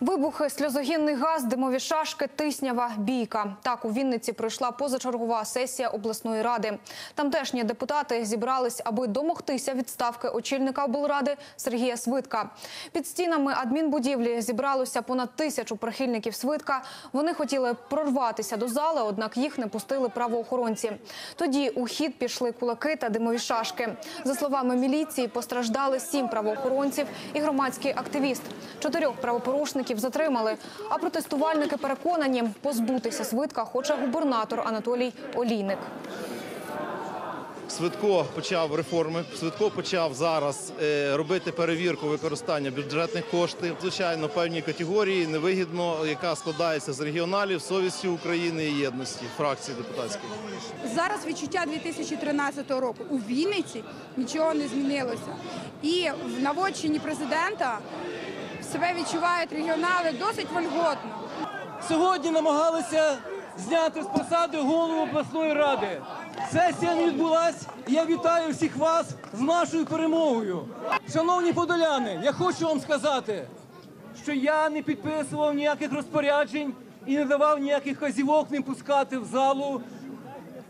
Вибухи, сльозогінний газ, димові шашки, тиснява, бійка. Так у Вінниці пройшла позачергова сесія обласної ради. Тамтешні депутати зібрались, аби домогтися відставки очільника облради Сергія Свитка. Під стінами адмінбудівлі зібралося понад тисячу прихильників Свитка. Вони хотіли прорватися до зали, однак їх не пустили правоохоронці. Тоді у хід пішли кулаки та димові шашки. За словами міліції, постраждали сім правоохоронців і громадський активіст. Чотирьох правопорушників затримали. А протестувальники переконані, позбутися Свитка хоче губернатор Анатолій Олійник. Свитко почав реформи. Свитко почав зараз е, робити перевірку використання бюджетних коштів. Звичайно, певні категорії невигідно, яка складається з регіоналів, совісті України і єдності фракції депутатських. Зараз відчуття 2013 року у Вінниці нічого не змінилося. І в наводчині президента себе відчувають регіонали досить вольготно. Сьогодні намагалися зняти з посади голову обласної ради. Сесія не відбулась. і Я вітаю всіх вас з нашою перемогою. Шановні подоляни, я хочу вам сказати, що я не підписував ніяких розпоряджень і не давав ніяких казівок не пускати в залу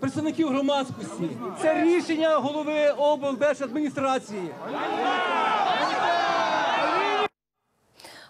представників громадськості. Це рішення голови облдержадміністрації.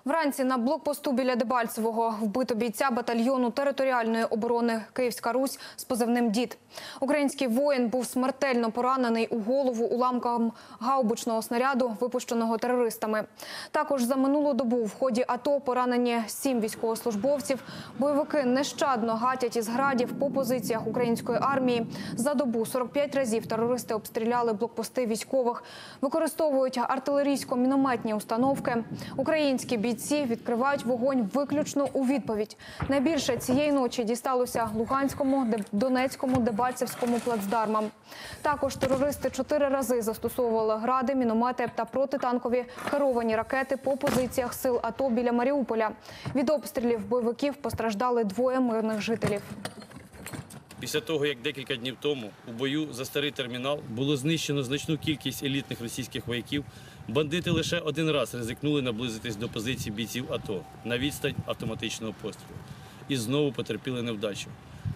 Вранці на блокпосту біля Дебальцевого вбито бійця батальйону територіальної оборони Київська Русь з позивним Дід. Український воїн був смертельно поранений у голову уламком гаубичного снаряду, випущеного терористами. Також за минулу добу в ході АТО поранені сім військовослужбовців. Бойовики нещадно гатять із градів по позиціях української армії. За добу 45 разів терористи обстріляли блокпости військових, використовують артилерійсько-мінометні установки. Українські бійці відкривають вогонь виключно у відповідь. Найбільше цієї ночі дісталося Луганському, Донецькому, Дебальцевському плацдармам. Також терористи чотири рази застосовували гради, міномети та протитанкові керовані ракети по позиціях сил АТО біля Маріуполя. Від обстрілів бойовиків постраждали двоє мирних жителів. Після того, як декілька днів тому у бою за старий термінал було знищено значну кількість елітних російських вояків, бандити лише один раз ризикнули наблизитись до позицій бійців АТО на відстань автоматичного пострілу. І знову потерпіли невдачу.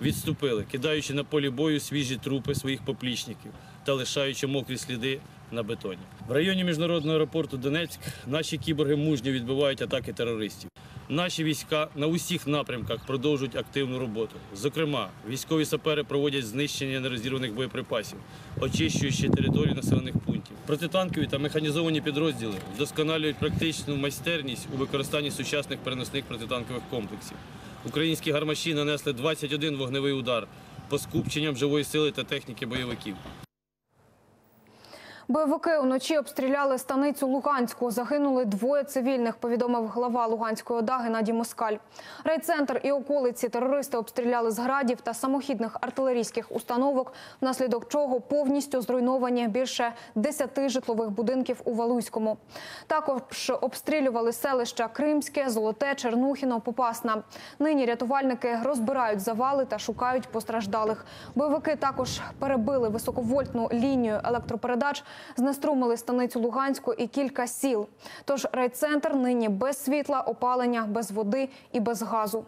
Відступили, кидаючи на полі бою свіжі трупи своїх поплічників та лишаючи мокрі сліди на бетоні. В районі міжнародного аеропорту Донецьк наші кіборги мужньо відбивають атаки терористів. Наші війська на усіх напрямках продовжують активну роботу. Зокрема, військові сапери проводять знищення нерозірваних боєприпасів, очищуючи територію населених пунктів. Протитанкові та механізовані підрозділи вдосконалюють практичну майстерність у використанні сучасних переносних протитанкових комплексів. Українські гармаші нанесли 21 вогневий удар по скупченням живої сили та техніки бойовиків. Бойовики уночі обстріляли станицю Луганську. Загинули двоє цивільних, повідомив глава Луганської ОДА Геннадій Москаль. Райцентр і околиці терористи обстріляли з градів та самохідних артилерійських установок, внаслідок чого повністю зруйновані більше 10 житлових будинків у Валуйському. Також обстрілювали селища Кримське, Золоте, Чернухіно, Попасна. Нині рятувальники розбирають завали та шукають постраждалих. Бойовики також перебили високовольтну лінію електропередач, знеструмили станицю Луганську і кілька сіл. Тож райцентр нині без світла, опалення, без води і без газу.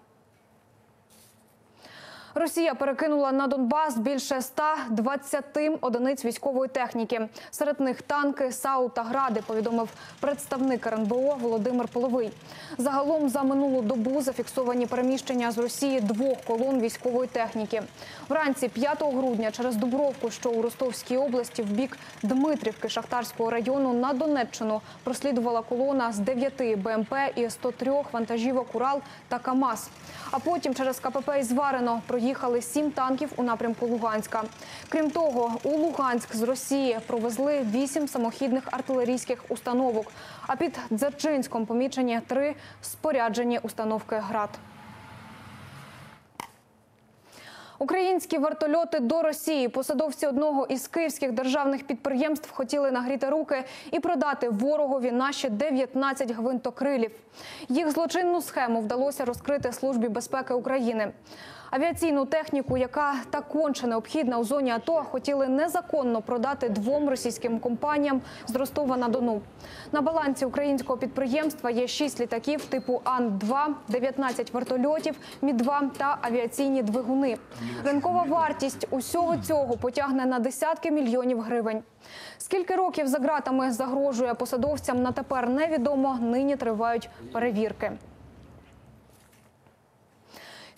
Росія перекинула на Донбас більше 120 одиниць військової техніки. Серед них танки, САУ та гради, повідомив представник РНБО Володимир Половий. Загалом за минулу добу зафіксовані переміщення з Росії двох колон військової техніки. Вранці 5 грудня через Дубровку, що у Ростовській області, в бік Дмитрівки Шахтарського району на Донеччину прослідувала колона з 9 БМП і 103 вантажівок Урал та КАМАЗ. А потім через КПП із Варено проїхали сім танків у напрямку Луганська. Крім того, у Луганськ з Росії провезли вісім самохідних артилерійських установок. А під Дзержинськом помічені три споряджені установки ГРАД. Українські вертольоти до Росії. Посадовці одного із київських державних підприємств хотіли нагріти руки і продати ворогові наші 19 гвинтокрилів. Їх злочинну схему вдалося розкрити службі безпеки України. Авіаційну техніку, яка так необхідна у зоні АТО, хотіли незаконно продати двом російським компаніям з Ростова на Дону. На балансі українського підприємства є 6 літаків типу Ан-2, 19 вертольотів, Мі-2 та авіаційні двигуни. Ринкова вартість усього цього потягне на десятки мільйонів гривень. Скільки років за ґратами загрожує посадовцям на тепер невідомо. Нині тривають перевірки.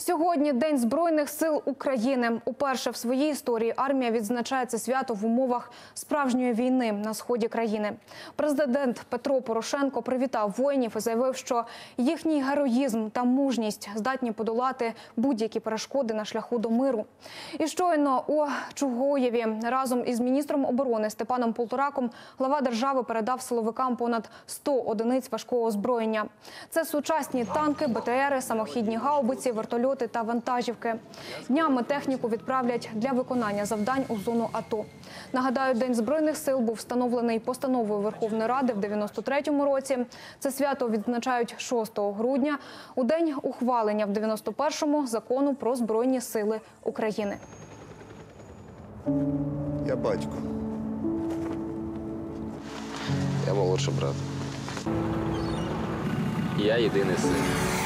Сьогодні День Збройних сил України. Уперше в своїй історії армія відзначає це свято в умовах справжньої війни на сході країни. Президент Петро Порошенко привітав воїнів і заявив, що їхній героїзм та мужність здатні подолати будь-які перешкоди на шляху до миру. І щойно у Чугоєві разом із міністром оборони Степаном Полтораком глава держави передав силовикам понад 100 одиниць важкого озброєння. Це сучасні танки, БТРи, самохідні гаубиці, вертольоти та вантажівки. Днями техніку відправлять для виконання завдань у зону АТО. Нагадаю, День збройних сил був встановлений постановою Верховної Ради в 93-му році. Це свято відзначають 6 грудня у день ухвалення в 91-му закону про збройні сили України. Я батько. Я молодший брат. Я єдиний син.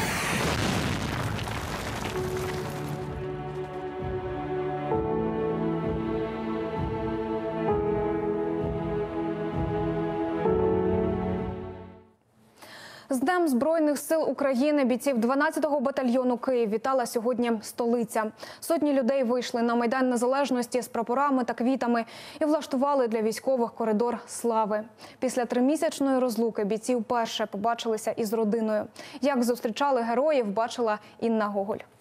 З Днем Збройних сил України бійців 12-го батальйону Київ вітала сьогодні столиця. Сотні людей вийшли на майдан незалежності з прапорами та квітами і влаштували для військових коридор слави. Після тримісячної розлуки бійці вперше побачилися із родиною. Як зустрічали героїв, бачила Інна Гоголь.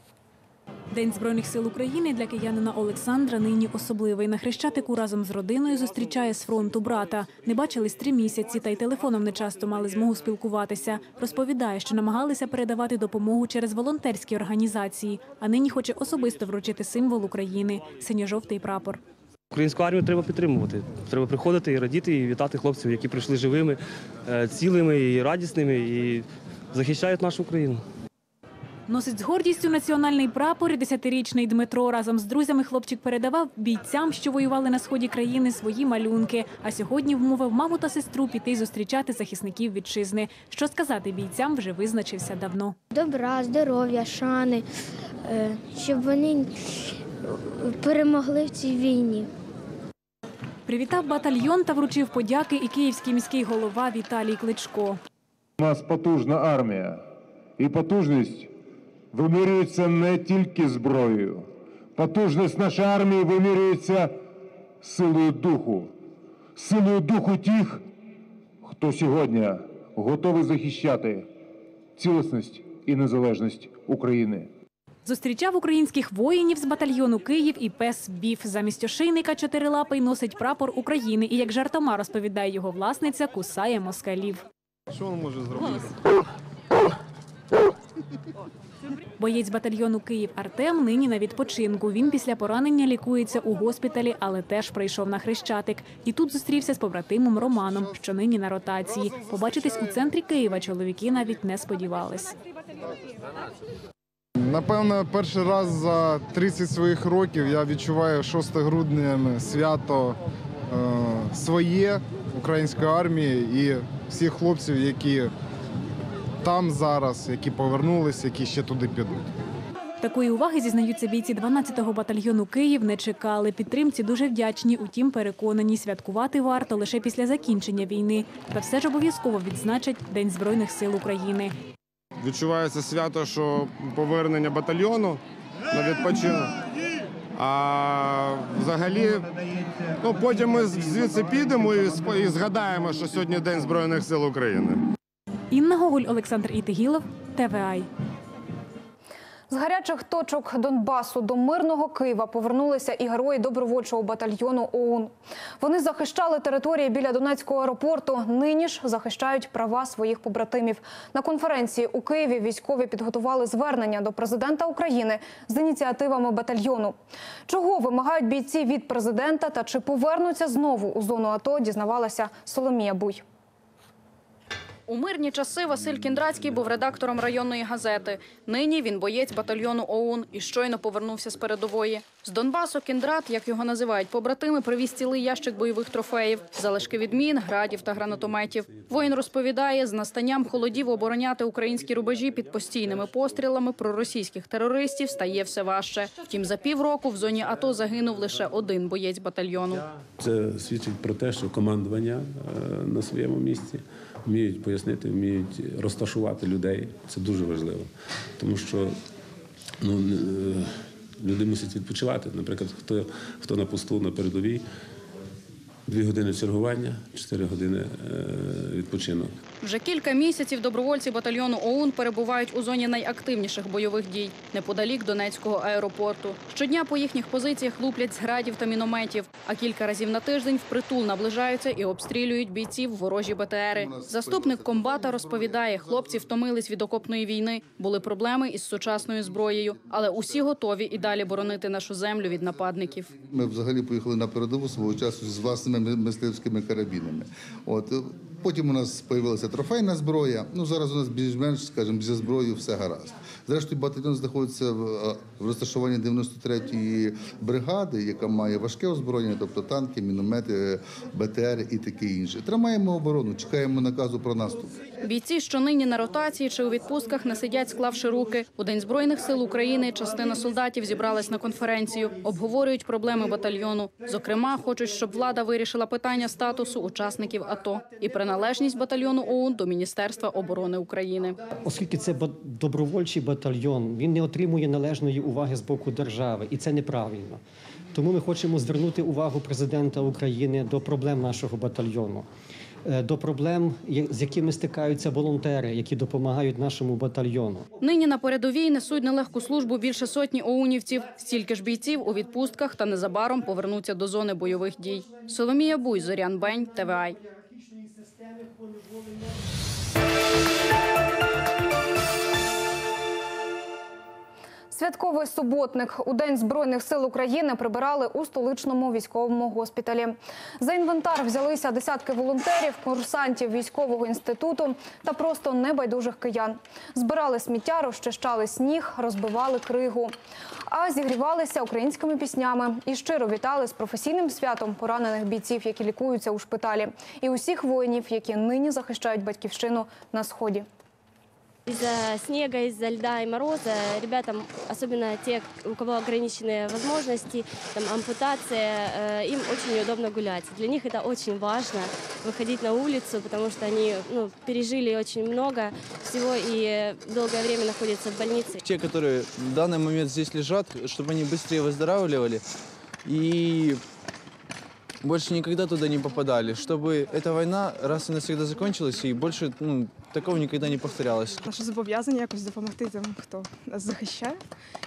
День Збройних сил України для киянина Олександра нині особливий. На Хрещатику разом з родиною зустрічає з фронту брата. Не бачились три місяці, та й телефоном не часто мали змогу спілкуватися. Розповідає, що намагалися передавати допомогу через волонтерські організації, а нині хоче особисто вручити символ України – синьо-жовтий прапор. Українську армію треба підтримувати. Треба приходити і радіти, і вітати хлопців, які прийшли живими, е, цілими і радісними, і захищають нашу Україну. Носить з гордістю національний прапор десятирічний Дмитро. Разом з друзями хлопчик передавав бійцям, що воювали на сході країни, свої малюнки. А сьогодні вмовив маму та сестру піти зустрічати захисників вітчизни. Що сказати бійцям вже визначився давно. добра, здоров'я, шани, е, щоб вони перемогли в цій війні. Привітав батальйон та вручив подяки і київський міський голова Віталій Кличко. У нас потужна армія, і потужність вимірюється не тільки зброєю. Потужність нашої армії вимірюється силою духу, силою духу тих, хто сьогодні готовий захищати цілісність і незалежність України. Зустрічав українських воїнів з батальйону Київ і пес Біф. Замість ошейника чотирилапий носить прапор України і, як жартома розповідає його власниця, кусає москалів. Що він може зробити? Боєць батальйону Київ Артем нині на відпочинку. Він після поранення лікується у госпіталі, але теж прийшов на хрещатик. І тут зустрівся з побратимом Романом, що нині на ротації. Побачитись у центрі Києва чоловіки навіть не сподівались. Напевно, перший раз за 30 своїх років я відчуваю 6 грудня свято е, своє української армії і всіх хлопців, які там зараз, які повернулися, які ще туди підуть. Такої уваги зізнаються бійці 12-го батальйону Київ не чекали. Підтримці дуже вдячні. Утім, переконані, святкувати варто лише після закінчення війни. Та все ж обов'язково відзначать День Збройних сил України. Відчувається свято, що повернення батальйону на відпочинок. А взагалі, ну потім ми звідси підемо і згадаємо, що сьогодні День Збройних сил України. Інна Гоголь, Олександр Ітигілов, ТВАЙ. З гарячих точок Донбасу до мирного Києва повернулися і герої добровольчого батальйону ОУН. Вони захищали території біля Донецького аеропорту. Нині ж захищають права своїх побратимів. На конференції у Києві військові підготували звернення до президента України з ініціативами батальйону. Чого вимагають бійці від президента та чи повернуться знову у зону АТО, дізнавалася Соломія Буй. У мирні часи Василь Кіндрацький був редактором районної газети. Нині він боєць батальйону ОУН і щойно повернувся з передової. З Донбасу Кіндрат, як його називають побратими, привіз цілий ящик бойових трофеїв, залишки від мін, градів та гранатометів. Воїн розповідає, з настанням холодів обороняти українські рубежі під постійними пострілами проросійських терористів стає все важче. Втім, за півроку в зоні АТО загинув лише один боєць батальйону. Це свідчить про те, що командування е, на своєму місці вміють пояснити, вміють розташувати людей. Це дуже важливо, тому що ну, е, люди мусять відпочивати. Наприклад, хто, хто на посту на передовій, дві години чергування, чотири години е, відпочинок. Вже кілька місяців добровольці батальйону ОУН перебувають у зоні найактивніших бойових дій неподалік Донецького аеропорту. Щодня по їхніх позиціях луплять з градів та мінометів, а кілька разів на тиждень впритул наближаються і обстрілюють бійців ворожі БТРи. Заступник комбата розповідає, хлопці втомились від окопної війни, були проблеми із сучасною зброєю, але усі готові і далі боронити нашу землю від нападників. Ми взагалі поїхали на передову свого часу з власними ми- мисливськими карабінами. От потім у нас з'явилася трофейна зброя. Ну зараз у нас більш-менш, скажімо, зі зброєю все гаразд. Зрештою, батальйон знаходиться в, е, в розташуванні 93-ї бригади, яка має важке озброєння, тобто танки, міномети, БТР і таке інше. Тримаємо оборону, чекаємо наказу про наступ. Бійці, що нині на ротації чи у відпустках, не сидять, склавши руки. У День збройних сил України частина солдатів зібралась на конференцію, обговорюють проблеми батальйону. Зокрема, хочуть, щоб влада вирішила питання статусу учасників АТО і приналежність батальйону ОУН до Міністерства оборони України. Оскільки це ба- добровольчий батальйон, він не отримує належної уваги з боку держави, і це неправильно. Тому ми хочемо звернути увагу президента України до проблем нашого батальйону, е, до проблем, з якими стикаються волонтери, які допомагають нашому батальйону. Нині на передовій несуть нелегку службу більше сотні оунівців. Стільки ж бійців у відпустках та незабаром повернуться до зони бойових дій. Соломія Буй, Зорян Бень, ТВАЙ. Святковий суботник у День Збройних сил України прибирали у столичному військовому госпіталі. За інвентар взялися десятки волонтерів, курсантів військового інституту та просто небайдужих киян. Збирали сміття, розчищали сніг, розбивали кригу, а зігрівалися українськими піснями і щиро вітали з професійним святом поранених бійців, які лікуються у шпиталі, і усіх воїнів, які нині захищають батьківщину на сході. Из-за снега, из-за льда и мороза ребятам, особенно те, у кого ограниченные возможности, там, ампутация, э, им очень неудобно гулять. Для них это очень важно, выходить на улицу, потому что они ну, пережили очень много всего и долгое время находятся в больнице. Те, которые в данный момент здесь лежат, чтобы они быстрее выздоравливали и больше никогда туда не попадали, чтобы эта война раз и навсегда закончилась и больше ну, такого никогда не повторялось. Наше зобов'язання якось допомогти тим, хто нас захищає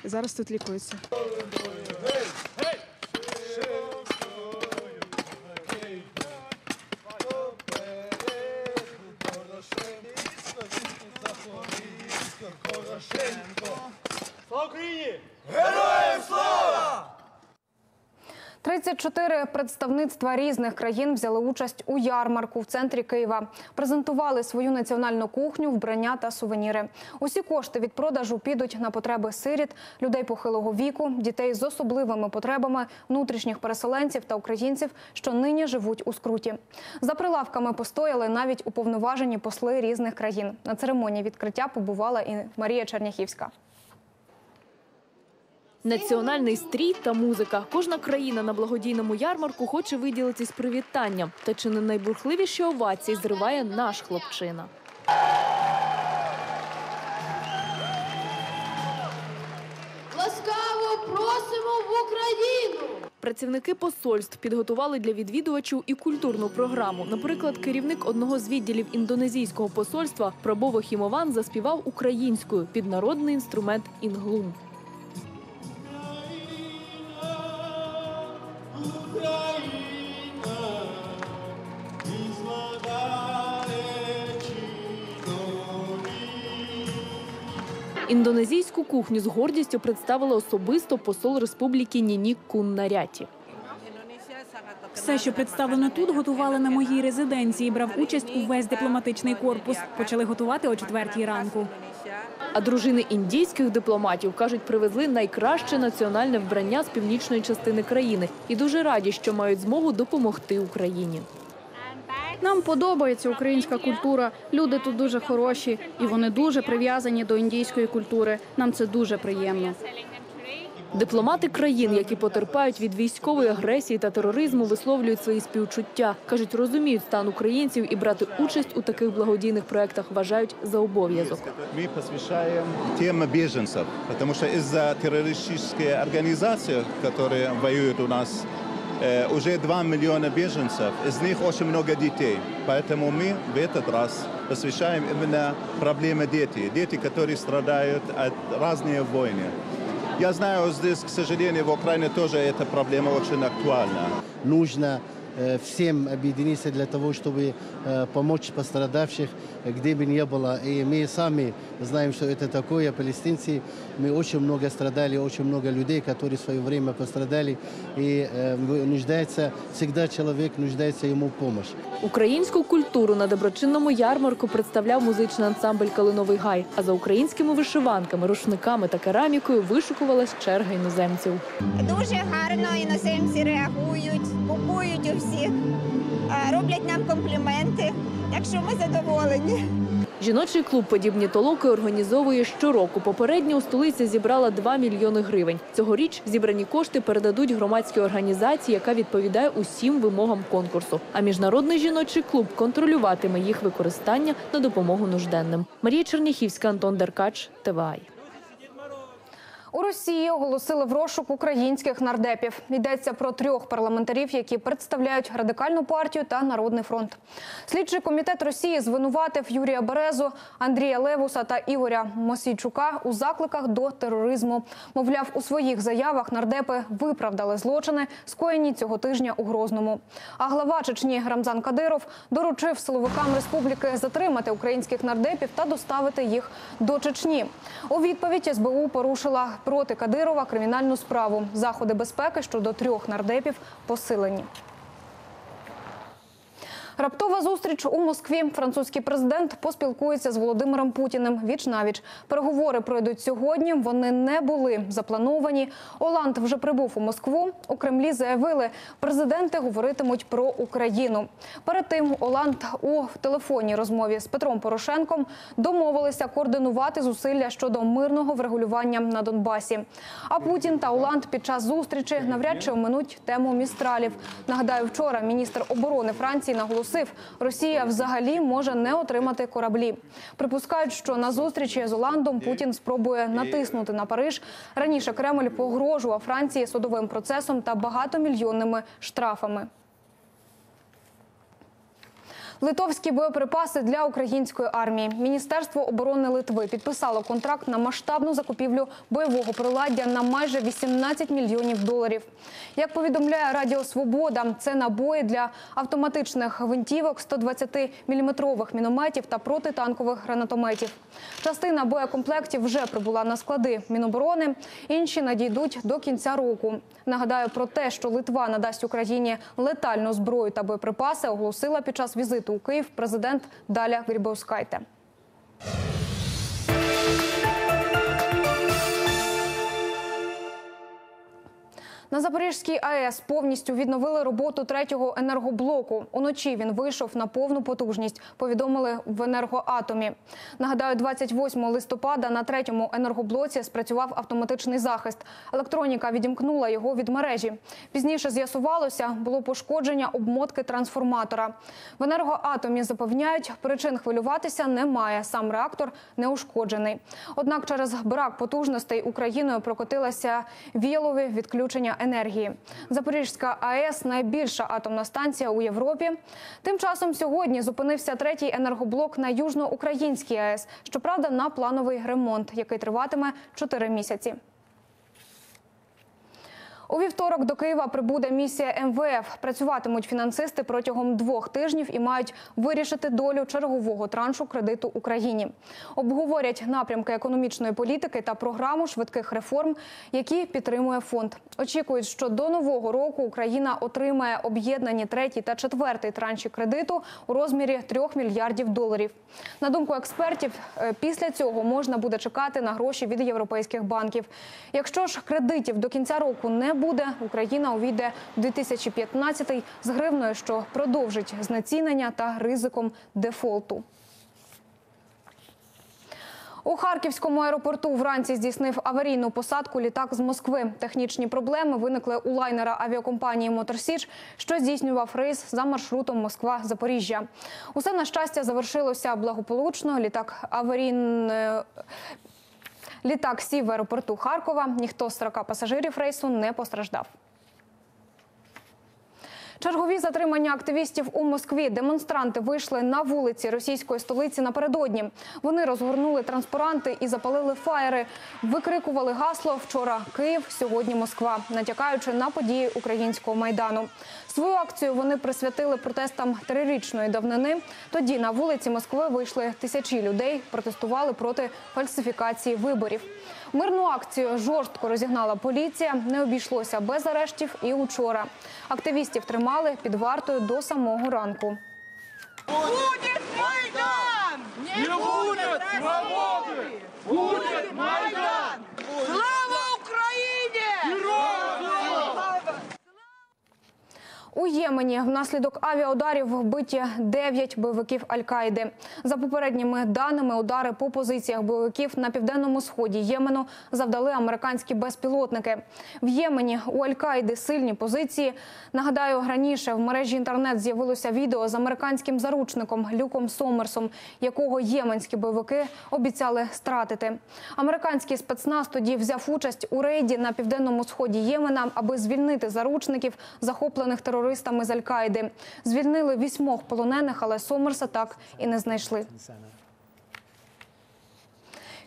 і зараз тут лікується. Слава Україні! Героям слава! 34 представництва різних країн взяли участь у ярмарку в центрі Києва. Презентували свою національну кухню, вбрання та сувеніри. Усі кошти від продажу підуть на потреби сиріт, людей похилого віку, дітей з особливими потребами, внутрішніх переселенців та українців, що нині живуть у скруті. За прилавками постояли навіть уповноважені посли різних країн. На церемонії відкриття побувала і Марія Черняхівська. Національний стрій та музика. Кожна країна на благодійному ярмарку хоче виділитись привітанням. Та чи не найбурхливіші овації зриває наш хлопчина? Ласкаво просимо в Україну! Працівники посольств підготували для відвідувачів і культурну програму. Наприклад, керівник одного з відділів індонезійського посольства Прабово Хімован заспівав українською під народний інструмент інглум. Індонезійську кухню з гордістю представила особисто посол республіки Нінік Куннаряті. Все, що представлено тут, готували на моїй резиденції. Брав участь увесь дипломатичний корпус. Почали готувати о четвертій ранку. А дружини індійських дипломатів кажуть, привезли найкраще національне вбрання з північної частини країни і дуже раді, що мають змогу допомогти Україні. Нам подобається українська культура. Люди тут дуже хороші і вони дуже прив'язані до індійської культури. Нам це дуже приємно. Дипломати країн, які потерпають від військової агресії та тероризму, висловлюють свої співчуття. кажуть, розуміють стан українців і брати участь у таких благодійних проєктах вважають за обов'язок. Мы посвящаем теме беженцев, потому что из-за террористической организации, которые воюют у нас, э, уже 2 миллиона беженцев, из них очень много детей. Поэтому мы в этот раз посвящаем именно проблеме детей. Дети, которые страдают от разные войны. Я знаю, здесь, к сожалению, в Украине тоже эта проблема очень актуальна. нужно всем объединиться для того, чтобы э, помочь пострадавших, э, где бы ни было. И мы сами знаем, что это такое. Палестинцы, мы очень много страдали, очень много людей, которые в свое время пострадали. И э, нуждается, всегда человек нуждается ему в помощь. Українську культуру на доброчинному ярмарку представляв музичний ансамбль Калиновий гай. А за українськими вишиванками, рушниками та керамікою вишукувалась черга іноземців. Дуже гарно іноземці реагують, купують у всіх, е, роблять нам компліменти. Так що ми задоволені. Жіночий клуб подібні толоки організовує щороку. Попередньо у столиці зібрала 2 мільйони гривень. Цьогоріч зібрані кошти передадуть громадській організації, яка відповідає усім вимогам конкурсу. А міжнародний жіночий клуб контролюватиме їх використання на допомогу нужденним. Марія Черніхівська, Антон Деркач, ТВАЙ. У Росії оголосили в розшук українських нардепів. Йдеться про трьох парламентарів, які представляють радикальну партію та народний фронт. Слідчий комітет Росії звинуватив Юрія Березу, Андрія Левуса та Ігоря Мосійчука у закликах до тероризму. Мовляв, у своїх заявах нардепи виправдали злочини, скоєні цього тижня у Грозному. А глава Чечні Рамзан Кадиров доручив силовикам республіки затримати українських нардепів та доставити їх до Чечні. У відповідь СБУ порушила проти Кадирова кримінальну справу. Заходи безпеки щодо трьох нардепів посилені. Раптова зустріч у Москві. Французький президент поспілкується з Володимиром Путіним віч навіч. Переговори пройдуть сьогодні. Вони не були заплановані. Оланд вже прибув у Москву. У Кремлі заявили, президенти говоритимуть про Україну. Перед тим Оланд у телефонній розмові з Петром Порошенком домовилися координувати зусилля щодо мирного врегулювання на Донбасі. А Путін та Оланд під час зустрічі навряд чи оминуть тему містралів. Нагадаю, вчора міністр оборони Франції наголосив, Росія взагалі може не отримати кораблі. Припускають, що на зустрічі з Оландом Путін спробує натиснути на Париж. Раніше Кремль погрожував Франції судовим процесом та багатомільйонними штрафами. Литовські боєприпаси для української армії. Міністерство оборони Литви підписало контракт на масштабну закупівлю бойового приладдя на майже 18 мільйонів доларів. Як повідомляє Радіо Свобода, це набої для автоматичних гвинтівок 120-мм мінометів та протитанкових гранатометів. Частина боєкомплектів вже прибула на склади Міноборони. Інші надійдуть до кінця року. Нагадаю про те, що Литва надасть Україні летальну зброю та боєприпаси, оголосила під час візиту у Київ президент Даля Грібаускайте. На Запорізькій АЕС повністю відновили роботу третього енергоблоку. Уночі він вийшов на повну потужність. Повідомили в енергоатомі. Нагадаю, 28 листопада на третьому енергоблоці спрацював автоматичний захист. Електроніка відімкнула його від мережі. Пізніше з'ясувалося, було пошкодження обмотки трансформатора. В енергоатомі запевняють, причин хвилюватися немає. Сам реактор не ушкоджений. Однак через брак потужностей Україною прокотилася віялові відключення енергії. Запорізька АЕС найбільша атомна станція у Європі. Тим часом сьогодні зупинився третій енергоблок на южноукраїнській АЕС. Щоправда, на плановий ремонт, який триватиме 4 місяці. У вівторок до Києва прибуде місія МВФ. Працюватимуть фінансисти протягом двох тижнів і мають вирішити долю чергового траншу кредиту Україні. Обговорять напрямки економічної політики та програму швидких реформ, які підтримує фонд. Очікують, що до нового року Україна отримає об'єднані третій та четвертий транші кредиту у розмірі 3 мільярдів доларів. На думку експертів, е, після цього можна буде чекати на гроші від європейських банків. Якщо ж кредитів до кінця року не буде, Україна увійде в 2015 з гривною, що продовжить знецінення та ризиком дефолту. У Харківському аеропорту вранці здійснив аварійну посадку літак з Москви. Технічні проблеми виникли у лайнера авіакомпанії Моторсіч, що здійснював рейс за маршрутом Москва-Запоріжжя. Усе на щастя завершилося благополучно. Літак аварійне. Літак сів в аеропорту Харкова. Ніхто з 40 пасажирів рейсу не постраждав. Чергові затримання активістів у Москві. Демонстранти вийшли на вулиці російської столиці напередодні. Вони розгорнули транспаранти і запалили фаєри. Викрикували гасло Вчора Київ, сьогодні Москва, натякаючи на події українського майдану. Свою акцію вони присвятили протестам трирічної давнини. Тоді на вулиці Москви вийшли тисячі людей, протестували проти фальсифікації виборів. Мирну акцію жорстко розігнала поліція. Не обійшлося без арештів і учора. Активістів тримали під вартою до самого ранку. Будет Майдан! Не будет свободы! Будет Майдан! Слава Украине! У Ємені внаслідок авіаударів вбиті 9 бойовиків Аль-Каїди. За попередніми даними, удари по позиціях бойовиків на південному сході Ємену завдали американські безпілотники. В Ємені у Аль-Каїди сильні позиції. Нагадаю, раніше в мережі інтернет з'явилося відео з американським заручником Люком Сомерсом, якого єменські бойовики обіцяли стратити. Американський спецназ тоді взяв участь у рейді на південному сході Ємена, аби звільнити заручників, захоплених терористами з Аль-Каїди. Звільнили вісьмох полонених, але Сомерса так і не знайшли.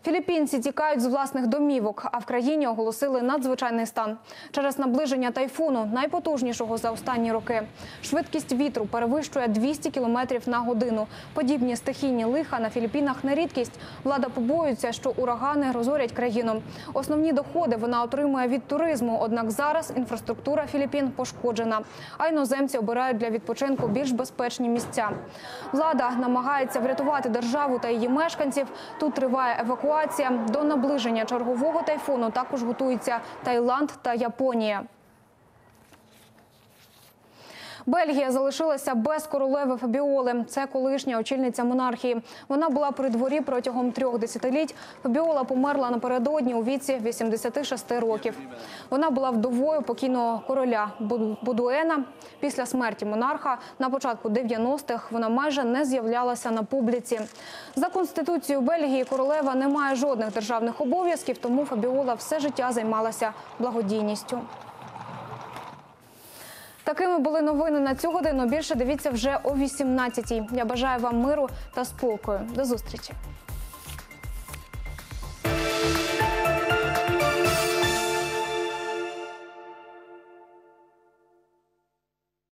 Філіппінці тікають з власних домівок, а в країні оголосили надзвичайний стан через наближення тайфуну, найпотужнішого за останні роки. Швидкість вітру перевищує 200 км на годину. Подібні стихійні лиха на Філіппінах не рідкість. Влада побоюється, що урагани розорять країну. Основні доходи вона отримує від туризму. Однак зараз інфраструктура Філіппін пошкоджена. А іноземці обирають для відпочинку більш безпечні місця. Влада намагається врятувати державу та її мешканців. Тут триває евакуація. До наближення чергового тайфуну також готуються Таїланд та Японія. Бельгія залишилася без королеви Фабіоли. Це колишня очільниця монархії. Вона була при дворі протягом трьох десятиліть. Фабіола померла напередодні у віці 86 років. Вона була вдовою покійного короля Будуена. Після смерті монарха на початку 90-х вона майже не з'являлася на публіці. За конституцією Бельгії королева не має жодних державних обов'язків, тому Фабіола все життя займалася благодійністю. Такими були новини на цю годину. Більше дивіться вже о 18-й. Я бажаю вам миру та спокою. До зустрічі.